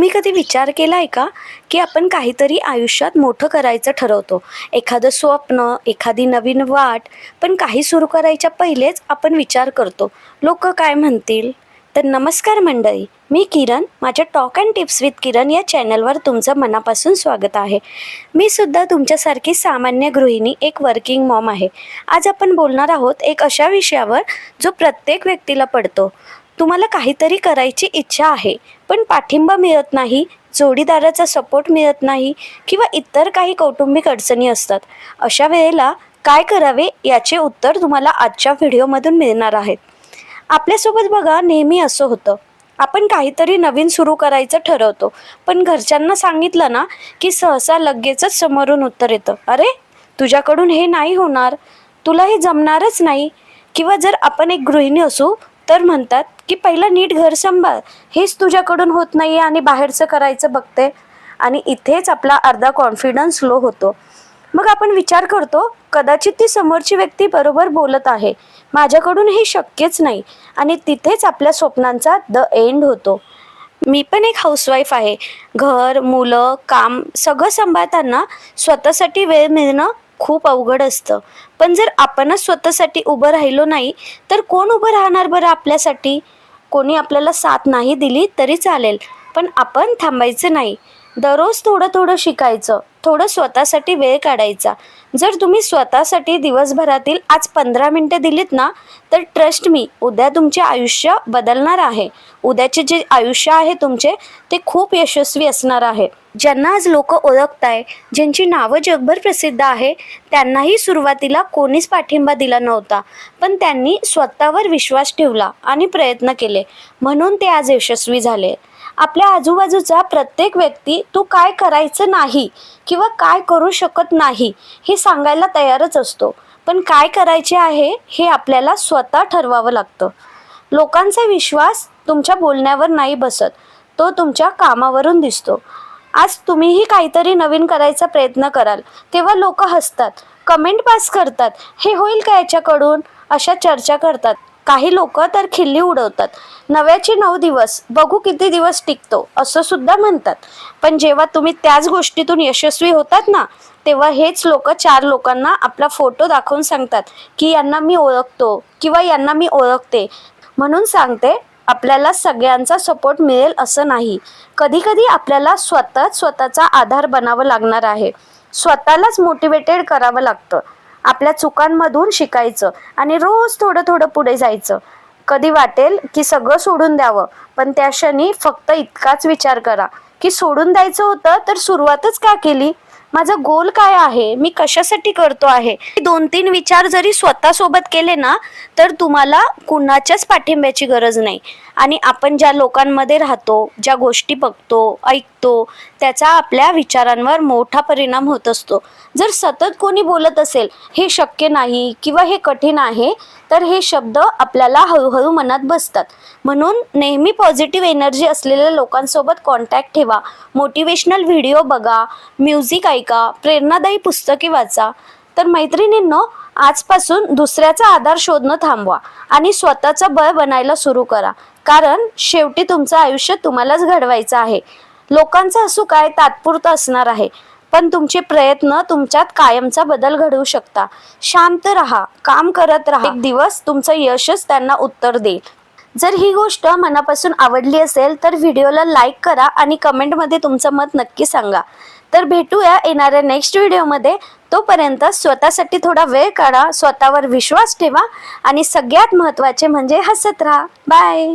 मी कधी विचार केला आहे का की आपण काहीतरी आयुष्यात मोठं करायचं ठरवतो. एखादं स्वप्न एखादी नवीन वाट पण काही सुरू करायच्या पहिलेच आपण विचार करतो. लोक काय म्हणतील? तर नमस्कार मंडळी मी किरण माझ्या talk and tips with Kiran या चॅनलवर तुमचं मनापासून स्वागत आहे. मी सुद्धा तुमच्यासारखी सामान्य गृहिणी एक वर्किंग मॉम आहे. आज आपण बोलणार आहोत एक अशा विषयावर जो प्रत्येक व्यक्तीला पडतो. तुम्हाला काहीतरी करायची इच्छा आहे पण पाठिंबा मिळत नाही जोडीदाराचा सपोर्ट मिळत नाही किंवा इतर काही कौटुंबिक अडचणी असतात अशा वेळेला काय करावे याचे उत्तर तुम्हाला आजच्या व्हिडिओमधून मिळणार आहेत. आपल्यासोबत बघा नेहमी असं होतं. आपण काहीतरी नवीन सुरू करायचं ठरवतो पण घरच्यांना सांगितलं ना की सहसा लगेचच समोरून उत्तर येतं. अरे तुझ्याकडून हे नाही होणार. तुला हे जमणारच नाही. किंवा जर आपण एक गृहिणी असू तर म्हणतात की पहिलं नीट घर सांभाळ. हेच तुझ्याकडून होत नाही आहे आणि बाहेरचं करायचं बघते. आणि इथेच आपला अर्धा कॉन्फिडन्स लो होतो. मग आपण विचार करतो कदाचित ती समोरची व्यक्ती बरोबर बोलत आहे. माझ्याकडून हे शक्यच नाही. आणि तिथेच आपल्या स्वप्नांचा द एंड होतो. मी पण एक हाऊसवाईफ आहे. घर मुलं काम सगळं सांभाळताना स्वतःसाठी वेळ मिळणं खूप अवघड असतं. पण जर आपणच स्वतःसाठी उभं राहिलो नाही तर कोण उभं राहणार बरं आपल्यासाठी? कोणी आपल्याला साथ नाही दिली तरी चालेल. पण आपण थांबायचं नाही. दररोज थोडं थोडं शिकायचं थोडं स्वतःसाठी वेळ काढायचा. जर तुम्ही स्वतःसाठी दिवसभरातील आज पंधरा मिनटं दिलीत ना तर ट्रस्ट मी उद्या तुमचे आयुष्य बदलणार आहे. उद्याचे जे आयुष्य आहे तुमचे ते खूप यशस्वी असणार आहे. ज्यांना आज लोक ओळखताय ज्यांची नावं जगभर प्रसिद्ध आहे त्यांनाही सुरुवातीला कोणीच पाठिंबा दिला नव्हता. पण त्यांनी स्वतःवर विश्वास ठेवला आणि प्रयत्न केले. म्हणून ते आज यशस्वी झाले. आपल्या आजूबाजूचा प्रत्येक व्यक्ती तू काय करायचं नाही किंवा काय करू शकत नाही हे सांगायला तयारच असतो. पण काय करायचे आहे हे आपल्याला स्वतः ठरवावं लागतं. लोकांचा विश्वास तुमच्या बोलण्यावर नाही बसत. तो तुमच्या कामावरून दिसतो. आज तुम्हीही काहीतरी नवीन करायचा प्रयत्न कराल. तेव्हा लोक हसतात. कमेंट पास करतात. हे होईल का याच्याकडून? अशा चर्चा करतात. काही लोक तर खिल्ली उडवतात. नव्याचे नऊ दिवस बघू किती दिवस टिकतो असं सुद्धा म्हणतात. पण जेव्हा तुम्ही त्याच गोष्टीतून यशस्वी होतात ना तेव्हा हेच लोक चार लोकांना आपला फोटो दाखवून सांगतात की यांना मी ओळखतो किंवा यांना मी ओळखते. म्हणून सांगते आपल्याला सगळ्यांचा सपोर्ट मिळेल असं नाही. कधी कधी आपल्याला स्वतःच स्वतःचा आधार बनावं लागणार आहे. स्वतःलाच मोटिवेटेड करावं लागतं. आपल्या चुकांमधून शिकायचं आणि रोज थोडं थोडं पुढे जायचं. कधी वाटेल की सगळं सोडून द्यावं पण त्या क्षणी फक्त इतकाच विचार करा की सोडून द्यायचं होतं तर सुरुवातच का केली? माझा गोल काय आहे? मी कशासाठी करतो आहे? दोन तीन विचार जरी स्वतःसोबत केले ना तर तुम्हाला कुणाच्याच पाठिंब्याची गरज नाही. आणि आपण ज्या लोकांमध्ये राहतो ज्या गोष्टी बघतो ऐकतो त्याचा आपल्या विचारांवर मोठा परिणाम होत असतो. जर सतत कोणी बोलत असेल हे शक्य नाही किंवा हे कठीण आहे तर हे शब्द आपल्याला हळूहळू मनात बसतात. म्हणून नेहमी पॉझिटिव्ह एनर्जी असलेल्या लोकांसोबत कॉन्टॅक्ट ठेवा. मोटिवेशनल व्हिडिओ बघा. म्युझिक ऐका प्रेरणादायी पुस्तके वाचा. तर मैत्रिणींनो आजपासून दुसऱ्याचा आधार शोधणं थांबवा आणि स्वतःचा बळ बनायला सुरू करा. कारण शेवटी तुमचं आयुष्य तुम्हालाच घडवायचं आहे. लोकांचं असू काय तात्पुरतं असणार आहे. पण तुमचे प्रयत्न तुमच्यात कायमचा बदल घडवू शकता. शांत राहा काम करत राहा. एक दिवस तुमचं यशच त्यांना उत्तर देईल. जर ही गोष्ट मनापासून आवडली असेल तर व्हिडिओला लाईक करा आणि कमेंटमध्ये तुमचं मत नक्की सांगा. तर भेटूया येणाऱ्या नेक्स्ट व्हिडिओमध्ये तोपर्यंत स्वतःसाठी थोडा वेळ काढा स्वतःवर विश्वास ठेवा आणि सगळ्यात महत्त्वाचे म्हणजे हसत राहा. बाय